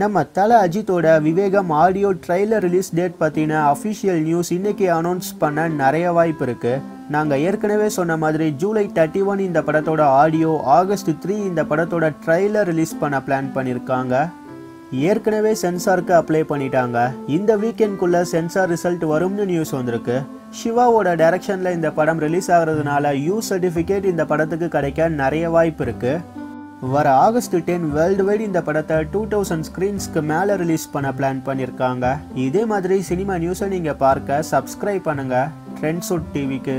நம்ம தல அஜித்தோட Vivegam audio trailer release date பற்றின அஃபிஷியல் நியூஸ் இன்னைக்கு அனௌன்ஸ் பண்ண நிறைய வாய்ப்பு இருக்கு. நாங்கள் ஏற்கனவே சொன்ன மாதிரி ஜூலை தேர்ட்டி ஒன் இந்த படத்தோட ஆடியோ ஆகஸ்ட் த்ரீ இந்த படத்தோட ட்ரைலர் ரிலீஸ் பண்ண பிளான் பண்ணியிருக்காங்க ஏற்கனவே சென்சாருக்கு அப்ளை பண்ணிட்டாங்க. இந்த வீக்கெண்ட்குள்ள சென்சார் ரிசல்ட் வரும்னு நியூஸ் வந்திருக்கு. சிவாவோட டைரக்ஷனில் இந்த படம் ரிலீஸ் ஆகிறதுனால யூ சர்டிஃபிகேட் இந்த படத்துக்கு கிடைக்க நிறைய வாய்ப்பு இருக்குது வர ஆகஸ்ட் டென் வேர்ல்டு வைடு இந்த படத்தை டூ தௌசண்ட் ஸ்க்ரீன்ஸ்க்கு மேலே ரிலீஸ் பண்ண பிளான் பண்ணியிருக்காங்க இதே மாதிரி சினிமா நியூஸை நீங்கள் பார்க்க சப்ஸ்கிரைப் பண்ணுங்கள் ட்ரெண்ட்ஸுட் டிவிக்கு